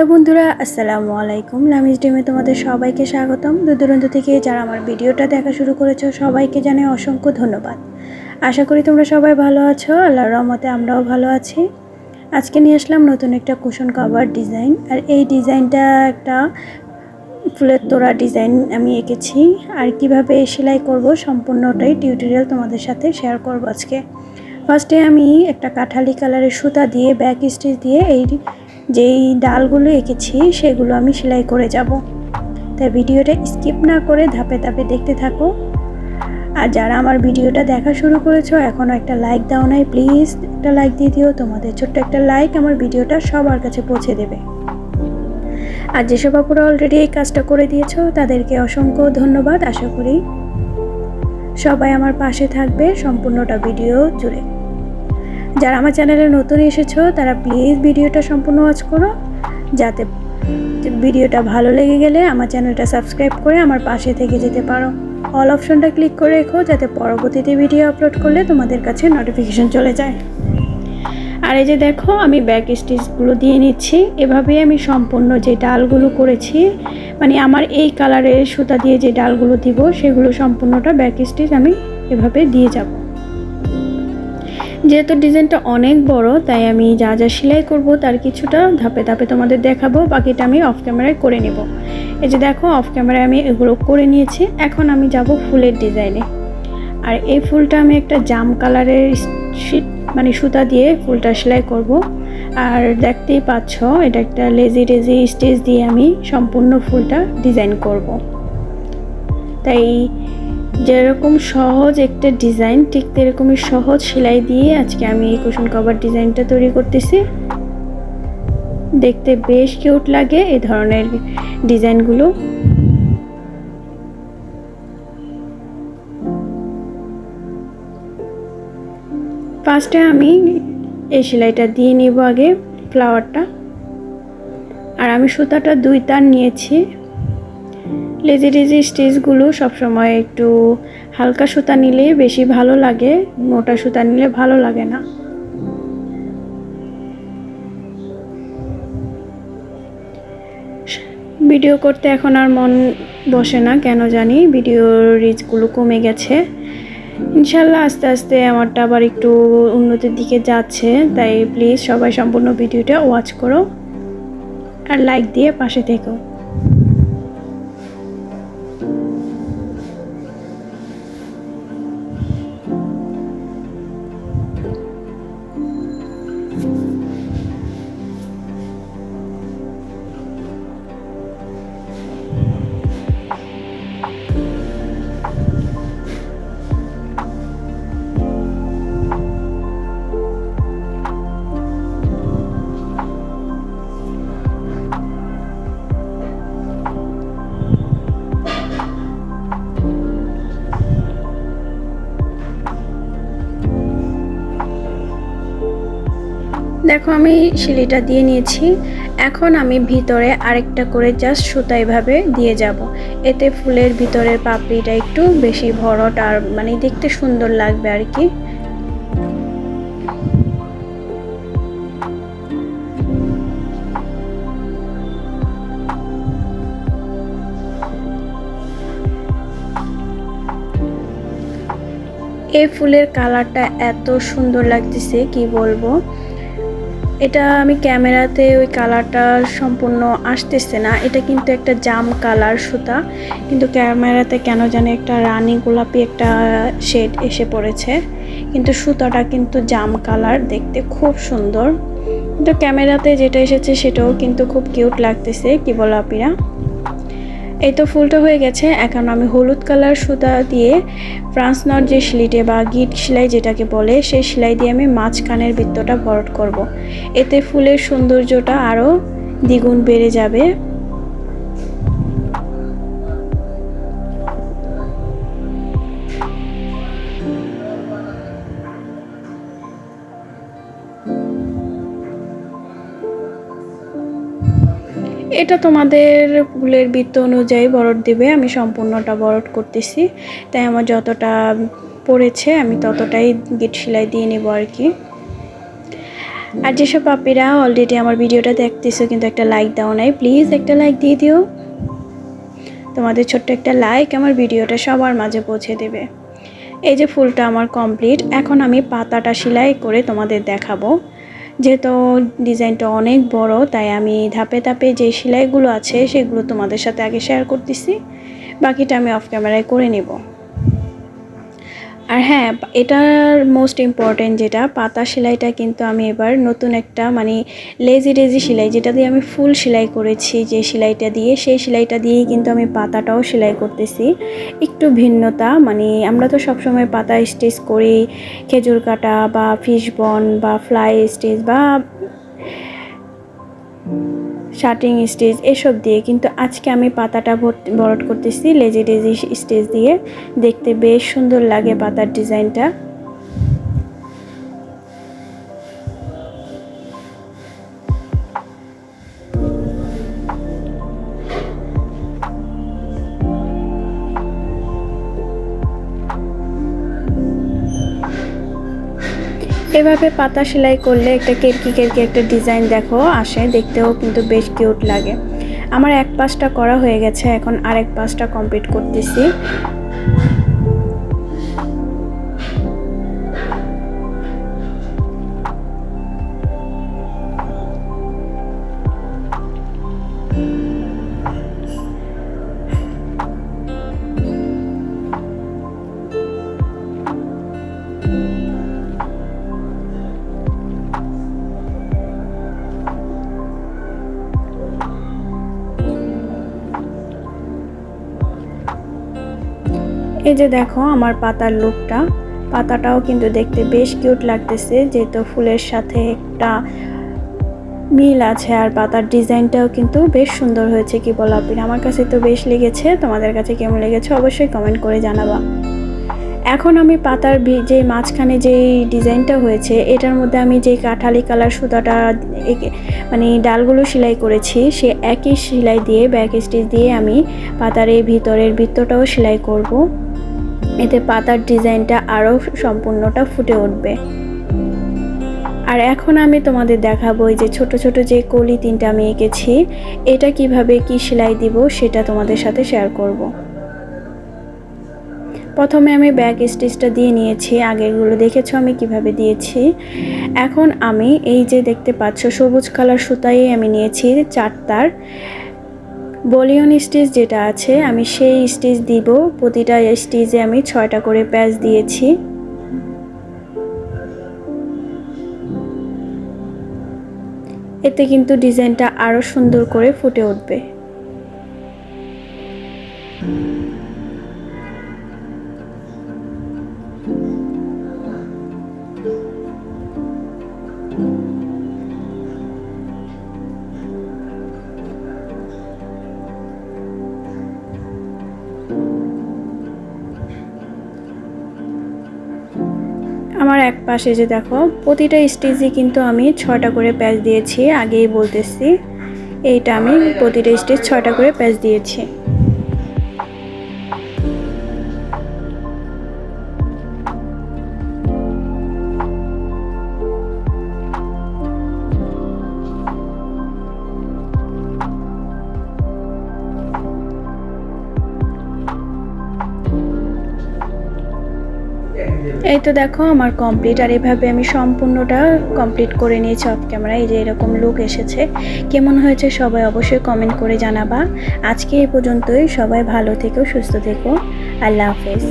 Hello বন্ধুরা, আসসালামু আলাইকুম। লামিজ ডিমে তোমাদের সবাইকে স্বাগতম। দূর দূরান্ত থেকে যারা আমার ভিডিওটা দেখা শুরু করেছ, সবাইকে জানাই অসংখ্য ধন্যবাদ। আশা করি তোমরা সবাই ভালো আছো। আল্লাহর রহমতে আমরাও ভালো আছি। আজকে নিয়ে আসলাম নতুন একটা কুশন কভার ডিজাইন আর এই ডিজাইনটা একটা ফুলের তোড়া ডিজাইন আমি এঁকেছি। আর কীভাবে সেলাই করব সম্পূর্ণটাই টিউটোরিয়াল তোমাদের সাথে শেয়ার করব আজকে। ফার্স্টে আমি একটা কাঠালি কালারের সুতা দিয়ে ব্যাক স্টিচ দিয়ে এই যেই ডালগুলো এঁকেছি, সেগুলো আমি সেলাই করে যাব। তাই ভিডিওটা স্কিপ না করে ধাপে ধাপে দেখতে থাকো। আর যারা আমার ভিডিওটা দেখা শুরু করেছ এখনও একটা লাইক দাও নাই, প্লিজ। একটা লাইক দিয়ে দিও, তোমাদের ছোট্ট একটা লাইক আমার ভিডিওটা সবার কাছে পৌঁছে দেবে। আর যেসব আপুরা অলরেডি এই কাজটা করে দিয়েছ, তাদেরকে অসংখ্য ধন্যবাদ। আশা করি সবাই আমার পাশে থাকবে, সম্পূর্ণটা ভিডিও জুড়ে। যারা আমার চ্যানেলে নতুন এসেছ, তারা প্লিজ ভিডিওটা সম্পূর্ণ ওয়াচ করো, যাতে ভিডিওটা ভালো লেগে গেলে আমার চ্যানেলটা সাবস্ক্রাইব করে আমার পাশে থেকে যেতে পারো। অল অপশনটা ক্লিক করে রেখো, যাতে পরবর্তীতে ভিডিও আপলোড করলে তোমাদের কাছে নোটিফিকেশন চলে যায়। আর এই যে দেখো, আমি ব্যাক স্টিচগুলো দিয়ে নিচ্ছি। এভাবেই আমি সম্পূর্ণ যে ডালগুলো করেছি মানে আমার এই কালারের সুতা দিয়ে যে ডালগুলো দিব, সেগুলো সম্পূর্ণটা ব্যাক স্টিচ আমি এভাবে দিয়ে যাব। যেহেতু ডিজাইনটা অনেক বড়, তাই আমি যা যা সেলাই করব তার কিছুটা ধাপে ধাপে তোমাদের দেখাবো, বাকিটা আমি অফ ক্যামেরায় করে নেব। এই যে দেখো অফ ক্যামেরায় আমি এগুলো করে নিয়েছি, এখন আমি যাব ফুলের ডিজাইনে। আর এই ফুলটা আমি একটা জাম কালারের মানে সুতা দিয়ে ফুলটা সেলাই করব। আর দেখতেই পাচ্ছ, এটা একটা লেজি রেজি স্টেজ দিয়ে আমি সম্পূর্ণ ফুলটা ডিজাইন করব। তাই যেরকম সহজ একটা ডিজাইন, ঠিক তেরকমই সহজ সেলাই দিয়ে আজকে আমি এই কুশন কভার ডিজাইনটা তৈরি করতেছি। দেখতে বেশ কিউট লাগে এই ধরনের ডিজাইনগুলো। ফার্স্টে আমি এই সেলাইটা দিয়ে নিব আগে ফ্লাওয়ারটা। আর আমি সুতাটা দুই তার নিয়েছি। লেজি লেজি স্টিচগুলো সবসময় একটু হালকা সুতা নিলে বেশি ভালো লাগে, মোটা সুতা নিলে ভালো লাগে না। ভিডিও করতে এখন আর মন বসে না, কেন জানি? ভিডিওর রিচগুলো কমে গেছে। ইনশাল্লাহ আস্তে আস্তে আমারটা আবার একটু উন্নতির দিকে যাচ্ছে, তাই প্লিজ সবাই সম্পূর্ণ ভিডিওটা ওয়াচ করো আর লাইক দিয়ে পাশে থেকো। দেখো, আমি শিলিটা দিয়ে নিয়েছি। এখন আমি ভিতরে আরেকটা করে জাস্ট সুতা এভাবে দিয়ে যাব। এতে ফুলের ভিতরের পাপড়িটা একটু বেশি ভরট আর মানে দেখতে সুন্দর লাগবে আর কি। এই ফুলের কালারটা এত সুন্দর লাগতেছে, কি বলব? এটা আমি ক্যামেরাতে ওই কালারটা সম্পূর্ণ আসতেছে না। এটা কিন্তু একটা জাম কালার সুতা। কিন্তু ক্যামেরাতে কেন জানি একটা রানি গোলাপি একটা শেড এসে পড়েছে। কিন্তু সুতাটা কিন্তু জাম কালার, দেখতে খুব সুন্দর। কিন্তু ক্যামেরাতে যেটা এসেছে সেটাও কিন্তু খুব কিউট লাগতেছে, কি বলো আপিরা? এই তো ফুলটা হয়ে গেছে এখন আমি হলুদ কালার সুতা দিয়ে ফ্রান্স নট যে সিলিটে বা গিট সেলাই যেটাকে বলে, সেই সেলাই দিয়ে আমি মাঝখানের বৃত্তটা ভরট করব। এতে ফুলের সৌন্দর্যটা আরও দ্বিগুণ বেড়ে যাবে এটা তোমাদের ফুলের বৃত্ত অনুযায়ী বরট দিবে, আমি সম্পূর্ণটা বরট করতেছি। তাই আমার যতটা পড়েছে, আমি ততটাই গিট সেলাই দিয়ে নেব আর কি। আর যেসব পাপিরা অলরেডি আমার ভিডিওটা দেখতেছো, কিন্তু একটা লাইক দাও নাই প্লিজ একটা লাইক দিয়ে দিও। তোমাদের ছোট্ট একটা লাইক আমার ভিডিওটা সবার মাঝে পৌঁছে দেবে। এই যে ফুলটা আমার কমপ্লিট এখন আমি পাতাটা সেলাই করে তোমাদের দেখাবো। যেহেতু ডিজাইনটা অনেক বড়, তাই আমি ধাপে ধাপে যে সেলাইগুলো আছে, সেগুলো তোমাদের সাথে আগে শেয়ার করতেছি। বাকিটা আমি অফ ক্যামেরায় করে নেব। আর হ্যাঁ এটার মোস্ট ইম্পর্টেন্ট যেটা, পাতা সেলাইটা কিন্তু আমি এবার নতুন একটা মানে লেজি রেজি সেলাই, যেটা দিয়ে আমি ফুল সেলাই করেছি, যে সেলাইটা দিয়ে, সেই সেলাইটা দিয়েই কিন্তু আমি পাতাটাও সেলাই করতেছি। একটু ভিন্নতা মানে আমরা তো সবসময় পাতা স্টিচ করি, খেজুর কাটা বা ফিশ বন বা ফ্লাই স্টিচ বা শার্টিং স্টেজ এসব দিয়ে, কিন্তু আজকে আমি পাতাটা বরট করতেছি লেজি ডেজি স্টেজ দিয়ে। দেখতে বেশ সুন্দর লাগে পাতার ডিজাইনটা। এভাবে পাতা সেলাই করলে একটা কেরকি কেরকি একটা ডিজাইন দেখো আসে, দেখতেও কিন্তু বেশ কিউট লাগে। আমার এক পাশটা করা হয়ে গেছে, এখন আরেক পাশটা কমপ্লিট করতেছি। এই যে দেখো আমার পাতার লুকটা, পাতাটাও কিন্তু দেখতে বেশ কিউট লাগতেছে, যেহেতু ফুলের সাথে একটা মিল আছে আর পাতার ডিজাইনটাও কিন্তু বেশ সুন্দর হয়েছে, কি বলো আপনি? আমার কাছে তো বেশ লেগেছে, তোমাদের কাছে কেমন লেগেছে অবশ্যই কমেন্ট করে জানাবা। এখন আমি পাতার যে মাঝখানে যে ডিজাইনটা হয়েছে, এটার মধ্যে আমি যে কাঠালি কালার সুতাটা মানে ডালগুলো সেলাই করেছি, সে একই সেলাই দিয়ে, ব্যাক স্টিচ দিয়ে আমি পাতার এই ভিতরের বৃত্তটাও সেলাই করব। এতে পাতার ডিজাইনটা আরও সম্পূর্ণটা ফুটে উঠবে। আর এখন আমি তোমাদের দেখাবো এই যে ছোট ছোট যে কলি তিনটা আমি এঁকেছি, এটা কীভাবে কি সেলাই দিব সেটা তোমাদের সাথে শেয়ার করব। প্রথমে আমি ব্যাক স্টিচটা দিয়ে নিয়েছি, আগেরগুলো দেখেছ আমি কীভাবে দিয়েছি। এখন আমি এই যে দেখতে পাচ্ছ সবুজ কালার সুতাই আমি নিয়েছি চারটার। বলিয়ন স্টিচ যেটা আছে, আমি সেই স্টিচ দিব। প্রতিটা স্টিচে আমি ছয়টা করে প্যাচ দিয়েছি। এতে কিন্তু ডিজাইনটা আরও সুন্দর করে ফুটে উঠবে। আমার এক পাশে যে দেখো, প্রতিটা স্টেজে কিন্তু আমি ছটা করে প্যাচ দিয়েছি, আগেই বলতেছি। এইটা আমি প্রতিটা স্টেজ ছটা করে প্যাচ দিয়েছি। এই তো দেখো, আমার কমপ্লিট আর এভাবে আমি সম্পূর্ণটা কমপ্লিট করে নিয়েছি অফ ক্যামেরা এই যে এরকম লুক এসেছে। কেমন হয়েছে সবাই অবশ্যই কমেন্ট করে জানাবা। আজকে এই পর্যন্তই, সবাই ভালো থেকো, সুস্থ থেকো। আল্লাহ হাফেজ।